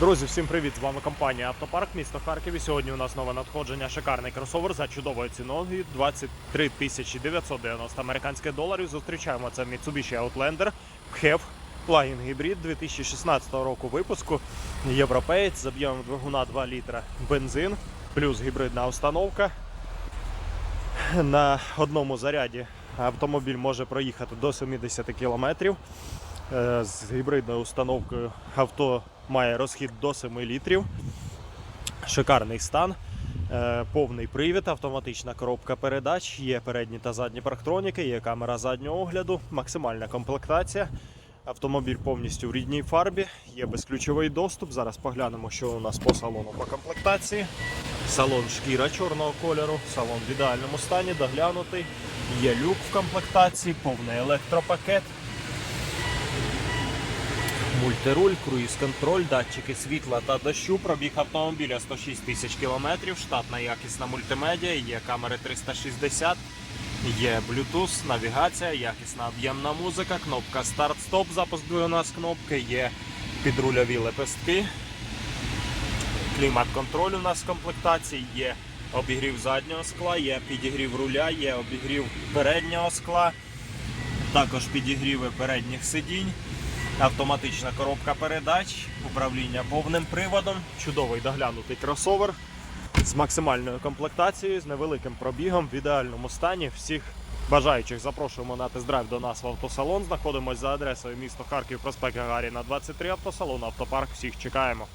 Друзі, всім привіт! З вами компанія Автопарк, місто Харків. І сьогодні у нас нове надходження. Шикарний кросовер за чудовою ціною 23 тисячі 990 американських доларів. Зустрічаємо це Mitsubishi Outlander PHEV гібрид 2016 року випуску. Європеєць з об'ємом двигуна 2 літра бензин, плюс гібридна установка. На одному заряді автомобіль може проїхати до 70 кілометрів. Е, З гібридною установкою авто має розхід до 7 літрів. Шикарний стан. Е, Повний привід, автоматична коробка передач, є передні та задні парктроніки, є камера заднього огляду, максимальна комплектація. Автомобіль повністю в рідній фарбі, є безключовий доступ. Зараз поглянемо, що у нас по салону по комплектації. Салон шкіра чорного кольору, салон в ідеальному стані, доглянутий. Є люк в комплектації, повний електропакет. Мультируль, круїз-контроль, датчики світла та дощу, пробіг автомобіля 106 тисяч кілометрів, штатна якісна мультимедіа, є камери 360, є Bluetooth, навігація, якісна об'ємна музика, кнопка старт-стоп, запуск двигуна з кнопки, є підрульові лепестки, клімат-контроль у нас в комплектації, є обігрів заднього скла, є підігрів руля, є обігрів переднього скла, також підігріви передніх сидінь. Автоматична коробка передач, управління повним приводом, чудовий доглянутий кросовер з максимальною комплектацією, з невеликим пробігом в ідеальному стані. Всіх бажаючих запрошуємо на тест-драйв до нас в автосалон. Знаходимось за адресою місто Харків, проспект Гагаріна, 23 автосалон, автопарк. Всіх чекаємо.